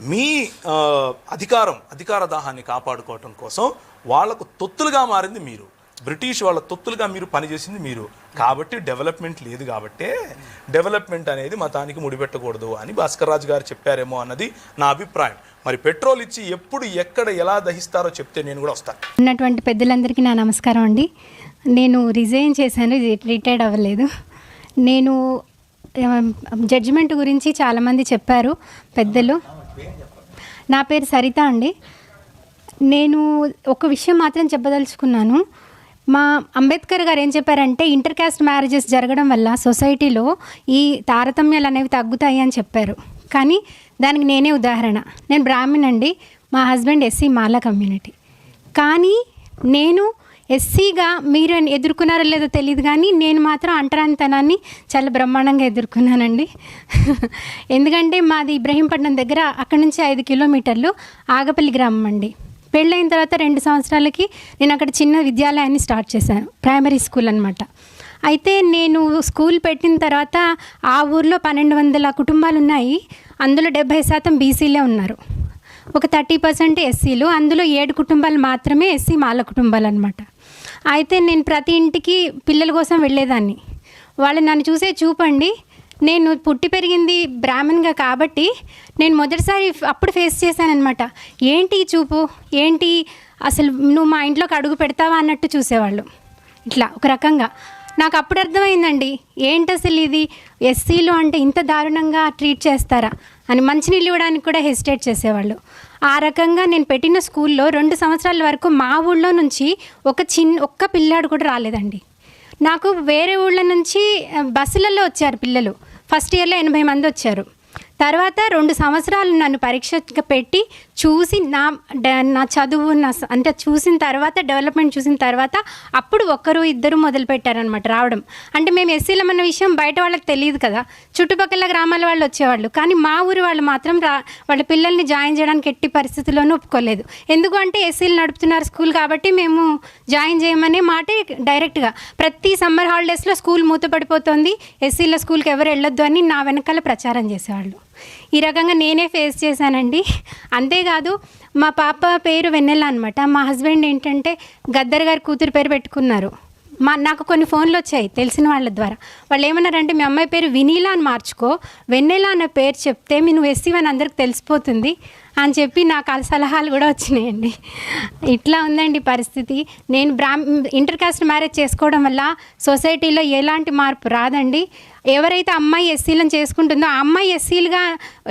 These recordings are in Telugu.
మీ అధికారం అధికార దాహాన్ని కాపాడుకోవటం కోసం వాళ్ళకు తొత్తులుగా మారింది మీరు. బ్రిటిష్ వాళ్ళ తొత్తులుగా మీరు పనిచేసింది మీరు. కాబట్టి డెవలప్మెంట్ లేదు కాబట్టే డెవలప్మెంట్ అనేది మతానికి ముడిపెట్టకూడదు అని భాస్కర్ రాజు గారు చెప్పారేమో అన్నది నా అభిప్రాయం. మరి పెట్రోల్ ఇచ్చి ఎప్పుడు ఎక్కడ ఎలా దహిస్తారో చెప్తే నేను కూడా వస్తాను. ఉన్నటువంటి పెద్దలందరికీ నా నమస్కారం అండి. నేను రిజైన్ చేశాను రిటైర్డ్ అవ్వలేదు. నేను జడ్జిమెంట్ గురించి చాలామంది చెప్పారు పెద్దలు. నా పేరు సరిత అండి. నేను ఒక విషయం మాత్రం చెప్పదలుచుకున్నాను. మా అంబేద్కర్ గారు ఏం చెప్పారంటే ఇంటర్ కాస్ట్ మ్యారేజెస్ జరగడం వల్ల సొసైటీలో ఈ తారతమ్యాలు అనేవి తగ్గుతాయి అని చెప్పారు. కానీ దానికి నేనే ఉదాహరణ. నేను బ్రాహ్మణ్ అండి మా హస్బెండ్ ఎస్సీ మాల కమ్యూనిటీ. కానీ నేను ఎస్సీగా మీరు ఎదుర్కొన్నారో లేదో తెలియదు కానీ నేను మాత్రం అంటరానితనాన్ని చాలా బ్రహ్మాండంగా ఎదుర్కొన్నానండి. ఎందుకంటే మాది ఇబ్రహీంపట్నం దగ్గర అక్కడ నుంచి ఐదు కిలోమీటర్లు ఆగపల్లి గ్రామం అండి. పెళ్ళైన తర్వాత రెండు సంవత్సరాలకి నేను అక్కడ చిన్న విద్యాలయాన్ని స్టార్ట్ చేశాను ప్రైమరీ స్కూల్ అనమాట అయితే నేను స్కూల్ పెట్టిన తర్వాత ఆ ఊర్లో పన్నెండు వందల కుటుంబాలు ఉన్నాయి అందులో డెబ్భై శాతం బీసీలే ఉన్నారు. ఒక థర్టీ పర్సెంట్ ఎస్సీలు అందులో ఏడు కుటుంబాలు మాత్రమే ఎస్సీ మాల కుటుంబాలు అనమాట అయితే నేను ప్రతి ఇంటికి పిల్లల కోసం వెళ్ళేదాన్ని. వాళ్ళు నన్ను చూసే చూపండి. నేను పుట్టి పెరిగింది బ్రాహ్మణ్గా కాబట్టి నేను మొదటిసారి అప్పుడు ఫేస్ చేశానమాట ఏంటి చూపు? ఏంటి? అసలు నువ్వు మా ఇంట్లోకి అడుగు పెడతావా అన్నట్టు చూసేవాళ్ళు. ఇట్లా ఒక రకంగా. నాకు అప్పుడు అర్థమైందండి. ఏంటి అసలు ఇది? ఎస్సీలు అంటే ఇంత దారుణంగా ట్రీట్ చేస్తారా? అని మంచినీళ్ళు ఇవ్వడానికి కూడా హెసిటేట్ చేసేవాళ్ళు. ఆ రకంగా నేను పెట్టిన స్కూల్లో రెండు సంవత్సరాల వరకు మా ఊళ్ళో నుంచి ఒక చిన్న ఒక్క పిల్లాడు కూడా రాలేదండి. నాకు వేరే ఊళ్ళ నుంచి బస్సులలో వచ్చారు పిల్లలు. ఫస్ట్ ఇయర్లో ఎనభై మంది వచ్చారు. తర్వాత రెండు సంవత్సరాలు నన్ను పరీక్ష పెట్టి చూసి నా నా చదువు నా అంటే చూసిన తర్వాత డెవలప్మెంట్ చూసిన తర్వాత అప్పుడు ఒక్కరు ఇద్దరు మొదలుపెట్టారనమాట రావడం. అంటే మేము ఎస్సీలం అన్న విషయం బయట వాళ్ళకి తెలియదు కదా. చుట్టుపక్కల గ్రామాల వాళ్ళు వచ్చేవాళ్ళు. కానీ మా ఊరి వాళ్ళు మాత్రం రా వాళ్ళ పిల్లల్ని జాయిన్ చేయడానికి ఎట్టి పరిస్థితుల్లోనూ ఒప్పుకోలేదు. ఎందుకు అంటే ఎస్సీలు నడుపుతున్నారు స్కూల్ కాబట్టి మేము జాయిన్ చేయమనే మాటే డైరెక్ట్గా. ప్రతి సమ్మర్ హాలిడేస్లో స్కూల్ మూతపడిపోతుంది. ఎస్సీల స్కూల్కి ఎవరు వెళ్ళొద్దు అని నా వెనకాల ప్రచారం చేసేవాళ్ళు. ఈ రకంగా నేనే ఫేస్ చేశానండి. అంతేకాదు మా పాప పేరు వెన్నెల అనమాట మా హస్బెండ్ ఏంటంటే గద్దర్ గారి కూతురు పేరు పెట్టుకున్నారు. మా నాకు కొన్ని ఫోన్లు వచ్చాయి తెలిసిన వాళ్ళ ద్వారా. వాళ్ళు ఏమన్నారంటే మీ అమ్మాయి పేరు వినీలా అని మార్చుకో. వెన్నెల అన్న పేరు చెప్తే మీ నువ్వు ఎస్సీ అని అందరికి తెలిసిపోతుంది. అని చెప్పి నాకు ఆ సలహాలు కూడా వచ్చినాయండి. ఇట్లా ఉందండి పరిస్థితి. నేను బ్రాహ్మ ఇంటర్ కాస్ట్ మ్యారేజ్ చేసుకోవడం వల్ల సొసైటీలో ఎలాంటి మార్పు రాదండి. ఎవరైతే అమ్మాయి ఎస్సీలను చేసుకుంటుందో ఆ అమ్మాయి ఎస్సీలుగా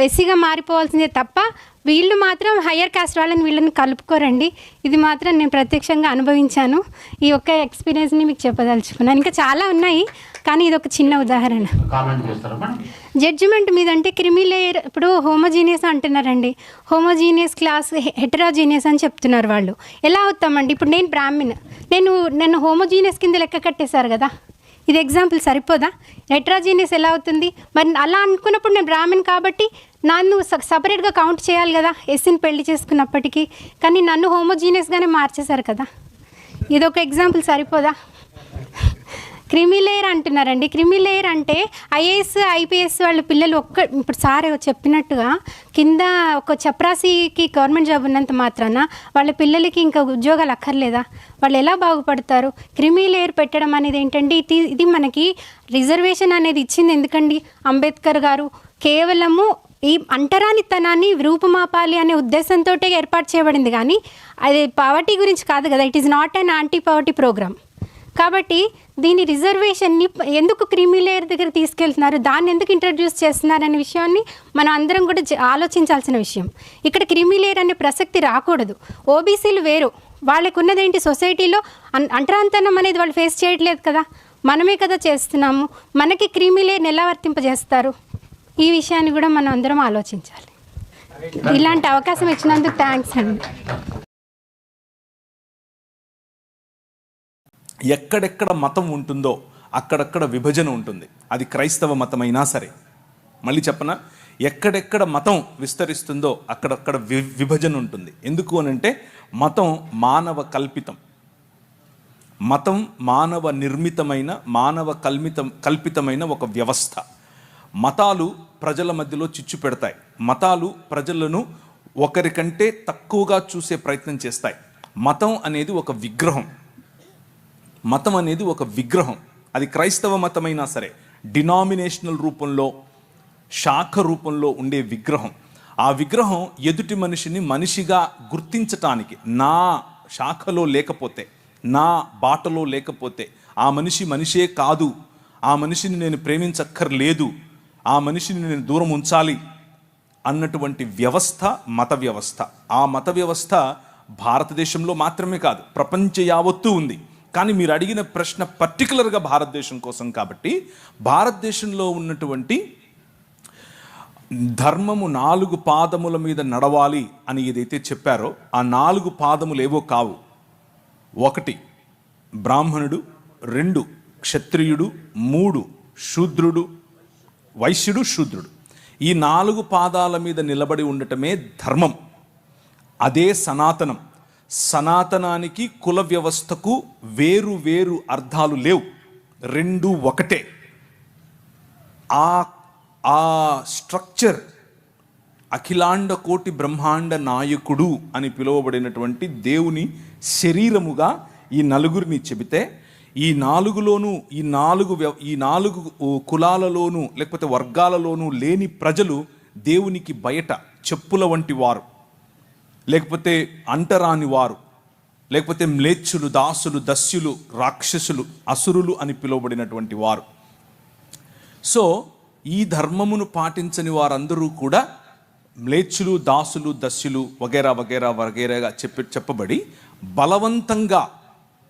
ఎస్సీగా మారిపోవాల్సిందే తప్ప వీళ్ళు మాత్రం హయ్యర్ కాస్ట్ వాళ్ళని వీళ్ళని కలుపుకోరండి. ఇది మాత్రం నేను ప్రత్యక్షంగా అనుభవించాను. ఈ ఒక్క ఎక్స్పీరియన్స్ని మీకు చెప్పదలుచుకున్నాను. ఇంకా చాలా ఉన్నాయి కానీ ఇది ఒక చిన్న ఉదాహరణ. జడ్జిమెంట్ మీద అంటే క్రిమిలేయర్ ఇప్పుడు హోమోజీనియస్ అంటున్నారండి. హోమోజీనియస్ క్లాస్ హెటరోజీనియస్ అని చెప్తున్నారు వాళ్ళు. ఎలా అవుతామండి ఇప్పుడు నేను బ్రాహ్మిన్ నేను నన్ను హోమోజీనియస్ కింద లెక్క కట్టేశారు కదా. ఇది ఎగ్జాంపుల్ సరిపోదా? ఎట్రాజీనియస్ ఎలా అవుతుంది? మరి అలా అనుకున్నప్పుడు నేను బ్రాహ్మణ్ కాబట్టి నన్ను సపరేట్గా కౌంట్ చేయాలి కదా ఎస్సీని పెళ్ళి చేసుకున్నప్పటికీ. కానీ నన్ను హోమోజీనియస్గానే మార్చేశారు కదా. ఇది ఒక ఎగ్జాంపుల్ సరిపోదా? క్రిమిలేయర్ అంటున్నారండి. క్రిమిలేయర్ అంటే ఐఏఎస్ ఐపీఎస్ వాళ్ళ పిల్లలు ఒక్క ఇప్పుడు సార్ చెప్పినట్టుగా కింద ఒక చపరాసికి గవర్నమెంట్ జాబ్ ఉన్నంత మాత్రాన వాళ్ళ పిల్లలకి ఇంకా ఉద్యోగాలు అక్కర్లేదా? వాళ్ళు ఎలా బాగుపడతారు? క్రిమిలేయర్ పెట్టడం అనేది ఏంటంటే ఇది ఇది మనకి రిజర్వేషన్ అనేది ఇచ్చింది ఎందుకండి? అంబేద్కర్ గారు కేవలము ఈ అంటరానితనాన్ని రూపుమాపాలి అనే ఉద్దేశంతో ఏర్పాటు చేయబడింది. కానీ అది పవర్టీ గురించి కాదు కదా. It is not an anti poverty programme కాబట్టి దీని రిజర్వేషన్ని ఎందుకు క్రీమీ లేయర్ దగ్గర తీసుకెళ్తున్నారు? దాన్ని ఎందుకు ఇంట్రడ్యూస్ చేస్తున్నారు అనే విషయాన్ని మనం అందరం కూడా ఆలోచించాల్సిన విషయం. ఇక్కడ క్రీమీ లేయర్ అనే ప్రసక్తి రాకూడదు. ఓబీసీలు వేరు. వాళ్ళకు ఉన్నదేంటి సొసైటీలో అన్ అంటరాంతనం అనేది వాళ్ళు ఫేస్ చేయట్లేదు కదా. మనమే కదా చేస్తున్నాము. మనకి క్రీమీ లేయర్ని ఎలా వర్తింపజేస్తారు? ఈ విషయాన్ని కూడా మనం అందరం ఆలోచించాలి. ఇలాంటి అవకాశం ఇచ్చినందుకు థ్యాంక్స్ అండి. ఎక్కడెక్కడ మతం ఉంటుందో అక్కడక్కడ విభజన ఉంటుంది. అది క్రైస్తవ మతమైనా సరే. మళ్ళీ చెప్పన? ఎక్కడెక్కడ మతం విస్తరిస్తుందో అక్కడక్కడ వి విభజన ఉంటుంది. ఎందుకు అనంటే మతం మానవ కల్పితం. మతం మానవ నిర్మితమైన మానవ కల్మితం కల్పితమైన ఒక వ్యవస్థ. మతాలు ప్రజల మధ్యలో చిచ్చు పెడతాయి. మతాలు ప్రజలను ఒకరికంటే తక్కువగా చూసే ప్రయత్నం చేస్తాయి. మతం అనేది ఒక విగ్రహం. మతం అనేది ఒక విగ్రహం. అది క్రైస్తవ మతమైనా సరే డినామినేషనల్ రూపంలో శాఖ రూపంలో ఉండే విగ్రహం. ఆ విగ్రహం ఎదుటి మనిషిని మనిషిగా గుర్తించటానికి నా శాఖలో లేకపోతే నా బాటలో లేకపోతే ఆ మనిషి మనిషే కాదు ఆ మనిషిని నేను ప్రేమించక్కర్లేదు ఆ మనిషిని నేను దూరం ఉంచాలి అన్నటువంటి వ్యవస్థ మత వ్యవస్థ. ఆ మత వ్యవస్థ భారతదేశంలో మాత్రమే కాదు ప్రపంచ యావత్తూ ఉంది. కానీ మీరు అడిగిన ప్రశ్న పర్టికులర్గా భారతదేశం కోసం కాబట్టి భారతదేశంలో ఉన్నటువంటి ధర్మము నాలుగు పాదముల మీద నడవాలి అని ఏదైతే చెప్పారో ఆ నాలుగు పాదములు ఏవో కావు. ఒకటి బ్రాహ్మణుడు రెండు క్షత్రియుడు మూడు శూద్రుడు వైశ్యుడు శూద్రుడు. ఈ నాలుగు పాదాల మీద నిలబడి ఉండటమే ధర్మం. అదే సనాతనం. సనాతనానికి కుల వ్యవస్థకు వేరు వేరు అర్థాలు లేవు. రెండు ఒకటే. ఆ ఆ స్ట్రక్చర్ అఖిలాండ కోటి బ్రహ్మాండ నాయకుడు అని పిలువబడినటువంటి దేవుని శరీరముగా ఈ నలుగురిని చెబితే ఈ నాలుగులోనూ ఈ నాలుగు వ్యవ- ఈ నాలుగు కులాలలోనూ లేకపోతే వర్గాలలోనూ లేని ప్రజలు దేవునికి బయట చెప్పుల వంటి వారు. లేకపోతే అంటరాని వారు లేకపోతే మ్లేచ్చులు దాసులు దస్యులు రాక్షసులు అసురులు అని పిలువబడినటువంటి వారు. సో ఈ ధర్మమును పాటించని వారందరూ కూడా మ్లేచ్చులు దాసులు దస్యులు వగేరా వగేరా వగేరాగా చెప్పి చెప్పబడి బలవంతంగా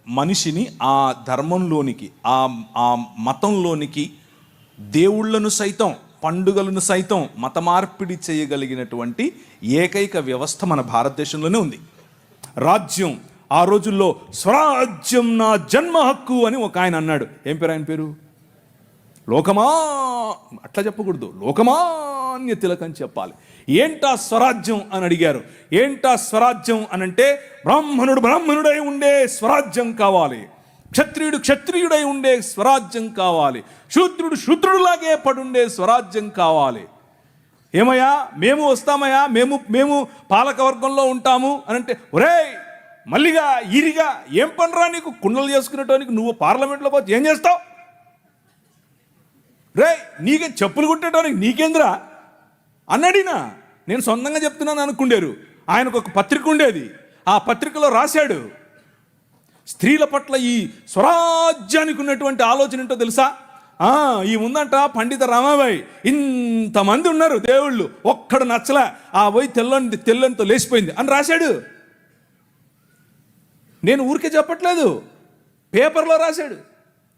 మనిషిని ఆ ధర్మంలోనికి ఆ ఆ మతంలోనికి దేవుళ్ళను సైతం పండుగలను సైతం మత మార్పిడి చేయగలిగినటువంటి ఏకైక వ్యవస్థ మన భారతదేశంలోనే ఉంది. రాజ్యం ఆ రోజుల్లో స్వరాజ్యం నా జన్మ హక్కు అని ఒక ఆయన అన్నాడు. ఏం పేరు ఆయన పేరు? లోకమా అట్లా చెప్పకూడదు. లోకమాన్య తిలక అని చెప్పాలి. ఏంటా స్వరాజ్యం అని అడిగారు. ఏంటా స్వరాజ్యం అనంటే బ్రాహ్మణుడు బ్రాహ్మణుడై ఉండే స్వరాజ్యం కావాలి. క్షత్రియుడు క్షత్రియుడై ఉండే స్వరాజ్యం కావాలి. శూద్రుడు శూద్రుడులాగే పడుండే స్వరాజ్యం కావాలి. ఏమయ్యా? మేము వస్తామయ్యా? మేము మేము పాలకవర్గంలో ఉంటాము అని అంటే ఒరేయ్ మల్లిగా ఈరిగా ఏం పనిరా నీకు? కుండలు చేసుకునేటానికి నువ్వు పార్లమెంట్లో పోతే ఏం చేస్తావు? రే నీకే చెప్పులు కుట్టేటానికి నీకేంద్రా? అన్నడినా నేను సొంతంగా చెప్తున్నాను అనుకుండేరు. ఆయనకు ఒక పత్రిక ఉండేది. ఆ పత్రికలో రాశాడు స్త్రీల పట్ల ఈ స్వరాజ్యానికి ఉన్నటువంటి ఆలోచన ఏంటో తెలుసా? ఈ ఉందంట పండిత రామాబాయి ఇంతమంది ఉన్నారు దేవుళ్ళు ఒక్కడు నచ్చలే. ఆ పోయి తెల్లని తెల్లంతో లేచిపోయింది. అని రాశాడు. నేను ఊరికే చెప్పట్లేదు. పేపర్లో రాశాడు.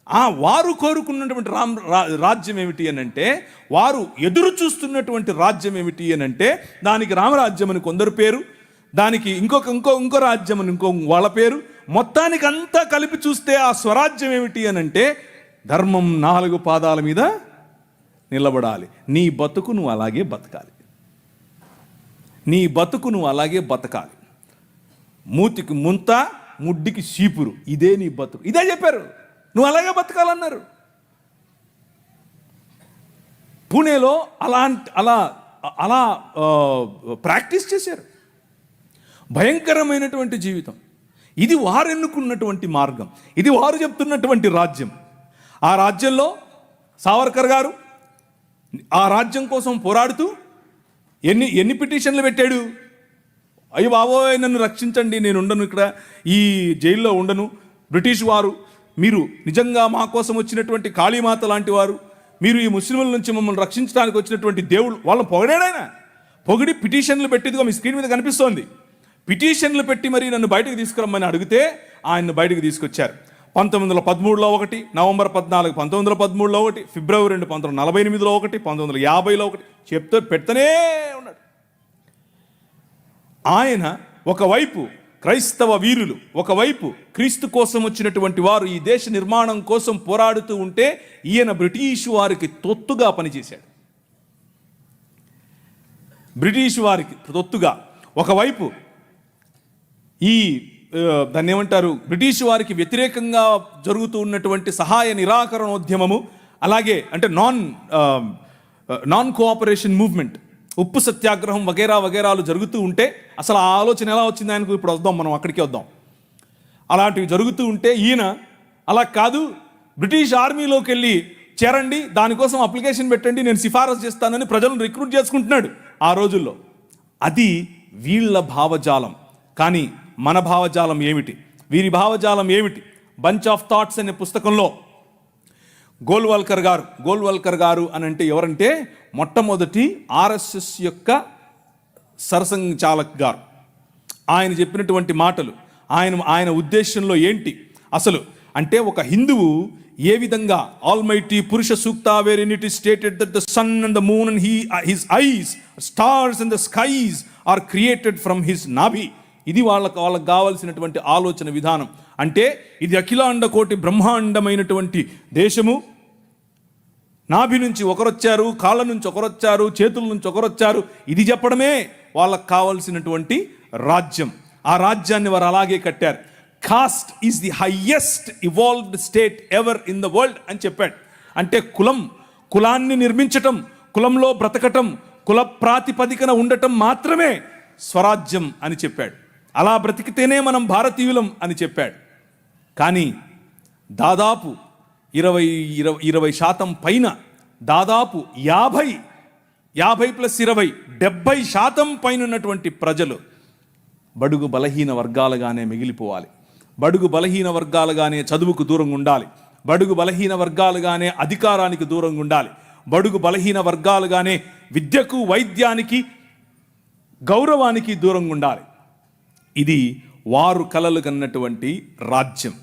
ఆ వారు కోరుకున్నటువంటి రామ్ రా- రాజ్యం ఏమిటి అని అంటే వారు ఎదురు చూస్తున్నటువంటి రాజ్యం ఏమిటి అని అంటే దానికి రామరాజ్యం అని కొందరు పేరు దానికి ఇంకొక ఇంకో ఇంకో రాజ్యం అని ఇంకో వాళ్ళ పేరు మొత్తానికి అంతా కలిపి చూస్తే ఆ స్వరాజ్యం ఏమిటి అని అంటే ధర్మం నాలుగు పాదాల మీద నిలబడాలి. నీ బతుకు నువ్వు అలాగే బతకాలి. నీ బతుకు నువ్వు అలాగే బతకాలి. మూతికి ముంత ముడ్డికి చీపురు. ఇదే నీ బతుకు. ఇదే చెప్పారు. నువ్వు అలాగే బతకాలన్నారు. పూణేలో అలాంటి అలా అలా ప్రాక్టీస్ చేశారు. భయంకరమైనటువంటి జీవితం. ఇది వారు ఎన్నుకున్నటువంటి మార్గం. ఇది వారు చెప్తున్నటువంటి రాజ్యం. ఆ రాజ్యంలో సావర్కర్ గారు ఆ రాజ్యం కోసం పోరాడుతూ ఎన్ని ఎన్ని పిటిషన్లు పెట్టాడు? అయ్యో బాబోయ్ నన్ను రక్షించండి నేను ఉండను ఇక్కడ. ఈ జైల్లో ఉండను. బ్రిటిష్ వారు మీరు నిజంగా మా కోసం వచ్చినటువంటి కాళీమాత లాంటి వారు మీరు ఈ ముస్లింల నుంచి మమ్మల్ని రక్షించడానికి వచ్చినటువంటి దేవుడు వాళ్ళని పొగడాడైనా పొగిడి పిటిషన్లు పెట్టిదిగా మీ స్క్రీన్ మీద కనిపిస్తోంది. పిటిషన్లు పెట్టి మరి నన్ను బయటకు తీసుకురమ్మని అడిగితే ఆయన్ను బయటకు తీసుకొచ్చారు. పంతొమ్మిది వందల పదమూడులో ఒకటి నవంబర్ పద్నాలుగు పంతొమ్మిది వందల పదమూడులో ఒకటి ఫిబ్రవరి రెండు పంతొమ్మిది వందల నలభై ఎనిమిదిలో ఒకటి పంతొమ్మిది వందల యాభైలో ఒకటి చెప్తూ పెడతనే ఉన్నాడు. ఆయన ఒకవైపు క్రైస్తవ వీరులు ఒకవైపు క్రీస్తు కోసం వచ్చినటువంటి వారు ఈ దేశ నిర్మాణం కోసం పోరాడుతూ ఉంటే ఈయన బ్రిటిష్ వారికి తొత్తుగా పనిచేశాడు. బ్రిటిష్ వారికి తొత్తుగా. ఒకవైపు ఈ దాన్ని ఏమంటారు? బ్రిటిష్ వారికి వ్యతిరేకంగా జరుగుతూ ఉన్నటువంటి సహాయ నిరాకరణోద్యమము అలాగే అంటే నాన్ నాన్ కోఆపరేషన్ మూవ్మెంట్ ఉప్పు సత్యాగ్రహం వగేరా వగేరాలు జరుగుతూ ఉంటే అసలు ఆ ఆలోచన ఎలా వచ్చింది ఆయనకు? ఇప్పుడు వద్దాం మనం అక్కడికి వద్దాం. అలాంటివి జరుగుతూ ఉంటే ఈయన అలా కాదు బ్రిటిష్ ఆర్మీలోకి వెళ్ళి చేరండి దానికోసం అప్లికేషన్ పెట్టండి నేను సిఫారసు చేస్తానని ప్రజలను రిక్రూట్ చేసుకుంటున్నాడు ఆ రోజుల్లో. అది వీళ్ళ భావజాలం. కానీ మన భావజాలం ఏమిటి? వీరి భావజాలం ఏమిటి? బంచ్ ఆఫ్ థాట్స్ అనే పుస్తకంలో గోల్వాల్కర్ గారు గోల్వాల్కర్ గారు అని అంటే ఎవరంటే మొట్టమొదటి ఆర్ఎస్ఎస్ యొక్క సరసంచాలక్ గారు. ఆయన చెప్పినటువంటి మాటలు ఆయన ఆయన ఉద్దేశంలో ఏంటి? అసలు అంటే ఒక హిందువు ఏ విధంగా almighty Purusha Sukta wherein it is stated that the sun and the moon and he his eyes stars and the skies are created from his nabhi. ఇది వాళ్ళకు వాళ్ళకి కావాల్సినటువంటి ఆలోచన విధానం. అంటే ఇది అఖిలాండ కోటి బ్రహ్మాండమైనటువంటి దేశము. నాభి నుంచి ఒకరొచ్చారు కాళ్ళ నుంచి ఒకరొచ్చారు చేతుల నుంచి ఒకరొచ్చారు. ఇది చెప్పడమే వాళ్ళకు కావలసినటువంటి రాజ్యం. ఆ రాజ్యాన్ని వారు అలాగే కట్టారు. Caste is the highest evolved state ever in the world అని చెప్పాడు. అంటే కులం కులాన్ని నిర్మించటం కులంలో బ్రతకటం కుల ప్రాతిపదికన ఉండటం మాత్రమే స్వరాజ్యం అని చెప్పాడు. అలా బ్రతికితేనే మనం భారతీయులం అని చెప్పాడు. కానీ దాదాపు ఇరవై ఇరవై ఇరవై శాతం పైన దాదాపు యాభై యాభై ప్లస్ ఇరవై డెబ్బై శాతం పైన ఉన్నటువంటి ప్రజలు బడుగు బలహీన వర్గాలుగానే మిగిలిపోవాలి. బడుగు బలహీన వర్గాలుగానే చదువుకు దూరంగా ఉండాలి. బడుగు బలహీన వర్గాలుగానే అధికారానికి దూరంగా ఉండాలి. బడుగు బలహీన వర్గాలుగానే విద్యకు వైద్యానికి గౌరవానికి దూరంగా ఉండాలి. ఇది వారు కలలు కన్నటువంటి రాజ్యం.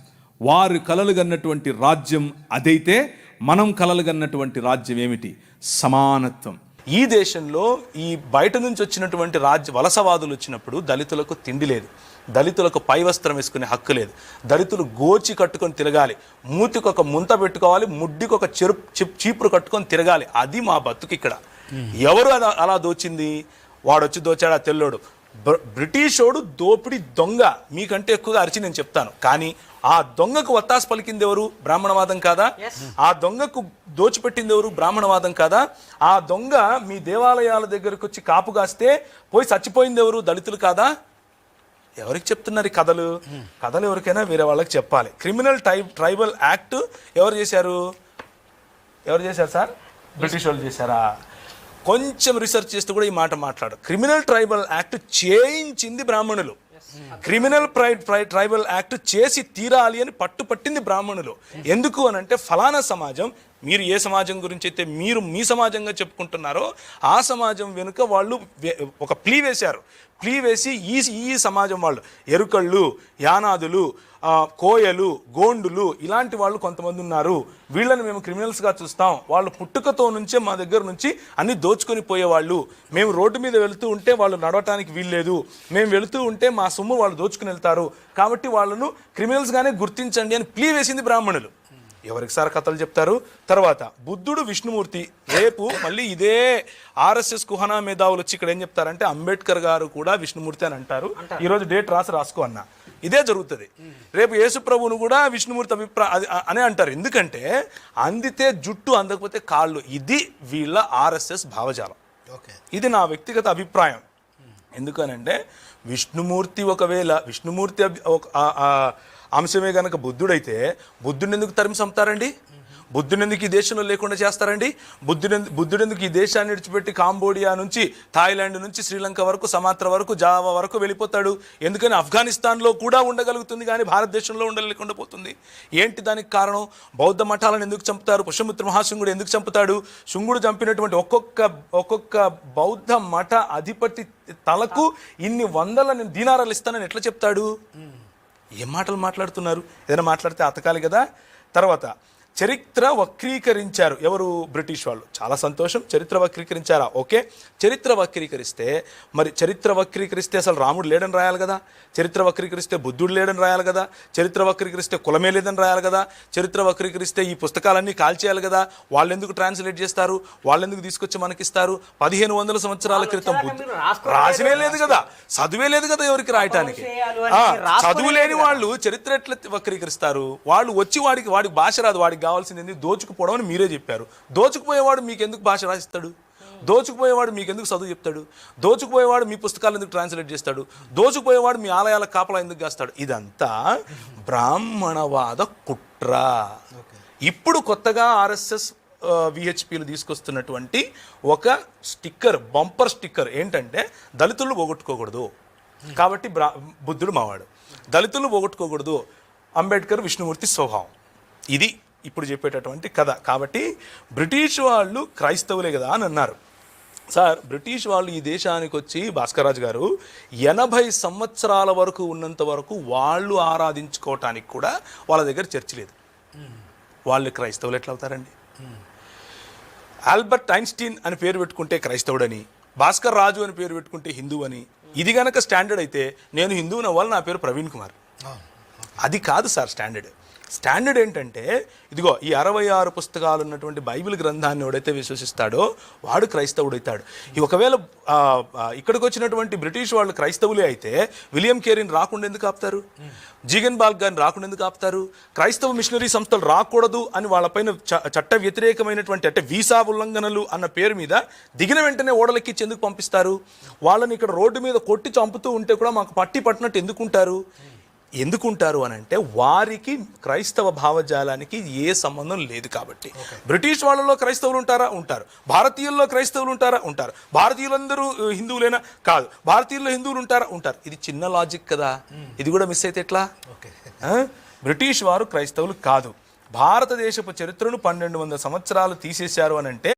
వారు కలలు కన్నటువంటి రాజ్యం అదైతే మనం కలలు కన్నటువంటి రాజ్యం ఏమిటి? సమానత్వం. ఈ దేశంలో ఈ బయట నుంచి వచ్చినటువంటి రాజ్య వలసవాదులు వచ్చినప్పుడు దళితులకు తిండి లేదు. దళితులకు పై వస్త్రం వేసుకునే హక్కు లేదు. దళితులు గోచి కట్టుకొని తిరగాలి. మూతికి ఒక ముంత పెట్టుకోవాలి. ముడ్డికి ఒక చెరు చిప్- చీపురు కట్టుకొని తిరగాలి. అది మా బతుకు ఇక్కడ ఎవరు అలా అలా దోచింది? వాడు వచ్చి దోచాడు? తెల్లోడు. బ్రిటిషోడు దోపిడి దొంగ. మీకంటే ఎక్కువగా అరిచి నేను చెప్తాను. కానీ ఆ దొంగకు వత్తాసు పలికింది ఎవరు? బ్రాహ్మణవాదం కాదా? ఆ దొంగకు దోచిపెట్టింది ఎవరు? బ్రాహ్మణవాదం కాదా? ఆ దొంగ మీ దేవాలయాల దగ్గరకు వచ్చి కాపు కాస్తే పోయి చచ్చిపోయింది ఎవరు? దళితులు కాదా? ఎవరికి చెప్తున్నారు ఈ కథలు? కథలు ఎవరికైనా వేరే వాళ్ళకి చెప్పాలి. క్రిమినల్ టై ట్రైబల్ యాక్ట్ ఎవరు చేశారు? ఎవరు చేశారు సార్? బ్రిటిష్ వాళ్ళు చేశారా? కొంచెం రీసెర్చ్ చేస్తూ కూడా ఈ మాట మాట్లాడు క్రిమినల్ ట్రైబల్ యాక్ట్ చేయించింది బ్రాహ్మణులు. క్రిమినల్ ట్రైబల్ యాక్ట్ చేసి తీరాలి అని పట్టుపట్టింది బ్రాహ్మణులు. ఎందుకు అని అంటే ఫలానా సమాజం మీరు ఏ సమాజం గురించి అయితే మీరు మీ సమాజంగా చెప్పుకుంటున్నారో ఆ సమాజం వెనుక వాళ్ళు ఒక ప్లీ వేశారు. ప్లీ వేసి ఈ ఈ సమాజం వాళ్ళు ఎరుకళ్ళు యానాదులు కోయలు గోండులు ఇలాంటి వాళ్ళు కొంతమంది ఉన్నారు. వీళ్ళని మేము క్రిమినల్స్గా చూస్తాం. వాళ్ళు పుట్టుకతో నుంచే మా దగ్గర నుంచి అన్ని దోచుకొని పోయేవాళ్ళు. మేము రోడ్డు మీద వెళ్తూ ఉంటే వాళ్ళు నడవటానికి వీల్లేదు. మేము వెళుతూ ఉంటే మా సొమ్ము వాళ్ళు దోచుకుని వెళ్తారు. కాబట్టి వాళ్ళను క్రిమినల్స్గానే గుర్తించండి అని ప్లీ వేసింది బ్రాహ్మణులు. ఎవరికి సార్ కథలు చెప్తారు? తర్వాత బుద్ధుడు విష్ణుమూర్తి రేపు మళ్ళీ ఇదే ఆర్ఎస్ఎస్ కుహనా మేధావులు వచ్చి ఇక్కడ ఏం చెప్తారంటే అంబేద్కర్ గారు కూడా విష్ణుమూర్తి అని అంటారు. ఈ రోజు డేట్ రాసి రాసుకో అన్న. ఇదే జరుగుతుంది. రేపు యేసుప్రభును కూడా విష్ణుమూర్తి అభిప్రాయ అనే అంటారు. ఎందుకంటే అందితే జుట్టు అందకపోతే కాళ్ళు. ఇది వీళ్ళ ఆర్ఎస్ఎస్ భావజాలం. ఓకే. ఇది నా వ్యక్తిగత అభిప్రాయం. ఎందుకనంటే విష్ణుమూర్తి ఒకవేళ విష్ణుమూర్తి అంశమే కనుక బుద్ధుడైతే బుద్ధుడిని ఎందుకు తరిమి చంపుతారండి? బుద్ధుని ఎందుకు ఈ దేశంలో లేకుండా చేస్తారండి? బుద్ధుని బుద్ధుడు ఎందుకు ఈ దేశాన్ని విడిచిపెట్టి కాంబోడియా నుంచి థాయిలాండ్ నుంచి శ్రీలంక వరకు సమాత్ర వరకు జావా వరకు వెళ్ళిపోతాడు. ఎందుకని ఆఫ్ఘనిస్తాన్లో కూడా ఉండగలుగుతుంది కానీ భారతదేశంలో ఉండలేకుండా పోతుంది. ఏంటి దానికి కారణం? బౌద్ధ మఠాలను ఎందుకు చంపుతారు? పుష్యమిత్ర మహాశుంగుడు ఎందుకు చంపుతాడు? శుంగుడు చంపినటువంటి ఒక్కొక్క ఒక్కొక్క బౌద్ధ మఠ అధిపతి తలకు ఇన్ని వందల దీనారాలు ఇస్తానని ఎట్లా చెప్తాడు? ఏం మాటలు మాట్లాడుతున్నారు? ఏదైనా మాట్లాడితే అతకాలి కదా? తర్వాత చరిత్ర వక్రీకరించారు. ఎవరు? బ్రిటిష్ వాళ్ళు. చాలా సంతోషం. చరిత్ర వక్రీకరించారా? ఓకే. చరిత్ర వక్రీకరిస్తే మరి చరిత్ర వక్రీకరిస్తే అసలు రాముడు లేడని రాయాలి కదా? చరిత్ర వక్రీకరిస్తే బుద్ధుడు లేడని రాయాలి కదా? చరిత్ర వక్రీకరిస్తే కులమే లేదని రాయాలి కదా? చరిత్ర వక్రీకరిస్తే ఈ పుస్తకాలన్నీ కాల్చేయాలి కదా? వాళ్ళు ఎందుకు ట్రాన్స్లేట్ చేస్తారు? వాళ్ళు ఎందుకు తీసుకొచ్చి మనకిస్తారు? పదిహేను వందల సంవత్సరాల క్రితం బుద్ధు రాసినే లేదు కదా? చదువే లేదు కదా ఎవరికి రాయటానికి? చదువు లేని. వాళ్ళు చరిత్ర ఎట్లా వక్రీకరిస్తారు? వాళ్ళు వచ్చి వాడికి వాడికి భాష రాదు వాడికి కావాల్సింది దోచుకుపోవడం అని మీరే చెప్పారు. దోచుకుపోయేవాడు మీకు ఎందుకు భాష రాసిస్తాడు? దోచుకుపోయేవాడు మీకు ఎందుకు చదువు చెప్తాడు? దోచుకుపోయేవాడు మీ పుస్తకాలు ఎందుకు ట్రాన్స్లేట్ చేస్తాడు? దోచుకుపోయేవాడు మీ ఆలయాల కాపలా ఎందుకు కాస్తాడు? ఇదంతా బ్రాహ్మణవాద కుట్ర. ఇప్పుడు కొత్తగా ఆర్ఎస్ఎస్ విహెచ్పిలు తీసుకొస్తున్నటువంటి ఒక స్టిక్కర్ బంపర్ స్టిక్కర్ ఏంటంటే దళితులు పోగొట్టుకోకూడదు. కాబట్టి బ్రా బుద్ధుడు మావాడు. దళితులు పోగొట్టుకోకూడదు. అంబేద్కర్ విష్ణుమూర్తి స్వభావం. ఇది ఇప్పుడు చెప్పేటటువంటి కథ. కాబట్టి బ్రిటిష్ వాళ్ళు క్రైస్తవులే కదా అని అన్నారు. సార్ బ్రిటిష్ వాళ్ళు ఈ దేశానికి వచ్చి భాస్కరాజు గారు ఎనభై సంవత్సరాల వరకు ఉన్నంత వరకు వాళ్ళు ఆరాధించుకోవటానికి కూడా వాళ్ళ దగ్గర చర్చ లేదు. వాళ్ళు క్రైస్తవులు ఎట్లా అవుతారండి ఆల్బర్ట్ ఐన్స్టీన్ అని పేరు పెట్టుకుంటే క్రైస్తవుడని భాస్కర్ రాజు అని పేరు పెట్టుకుంటే హిందూ అని ఇది గనక స్టాండర్డ్ అయితే నేను హిందువుని అవ్వాలి నా పేరు ప్రవీణ్ కుమార్. అది కాదు సార్ స్టాండర్డ్. స్టాండర్డ్ ఏంటంటే ఇదిగో ఈ అరవై ఆరు పుస్తకాలు ఉన్నటువంటి బైబిల్ గ్రంథాన్ని ఎవడైతే విశ్వసిస్తాడో వాడు క్రైస్తవుడైతాడు. ఈ ఒకవేళ ఇక్కడికి వచ్చినటువంటి బ్రిటిష్ వాళ్ళు క్రైస్తవులే అయితే విలియం కేరీని రాకుండా ఎందుకు ఆపుతారు? జీగన్ బాల్ గారిని రాకుండా ఎందుకు ఆపుతారు? క్రైస్తవ మిషనరీ సంస్థలు రాకూడదు అని వాళ్ళపైన చ- చట్ట వ్యతిరేకమైనటువంటి అంటే వీసా ఉల్లంఘనలు అన్న పేరు మీద దిగిన వెంటనే ఓడలెక్కించి ఎందుకు పంపిస్తారు? వాళ్ళని ఇక్కడ రోడ్డు మీద కొట్టి చంపుతూ ఉంటే కూడా మాకు పట్టి పట్టినట్టు ఎందుకుంటారు? ఎందుకుంటారు అని అంటే వారికి క్రైస్తవ భావజాలానికి ఏ సంబంధం లేదు కాబట్టి. బ్రిటిష్ వాళ్ళలో క్రైస్తవులు ఉంటారా? ఉంటారు. భారతీయుల్లో క్రైస్తవులు ఉంటారా? ఉంటారు. భారతీయులందరూ హిందువులేనా? కాదు. భారతీయుల్లో హిందువులు ఉంటారా? ఉంటారు. ఇది చిన్న లాజిక్ కదా. ఇది కూడా మిస్ అయితే ఎట్లా? ఆ? బ్రిటిష్ వారు క్రైస్తవులు కాదు. భారతదేశపు చరిత్రను పన్నెండు వందల సంవత్సరాలు తీసేశారు అని అంటే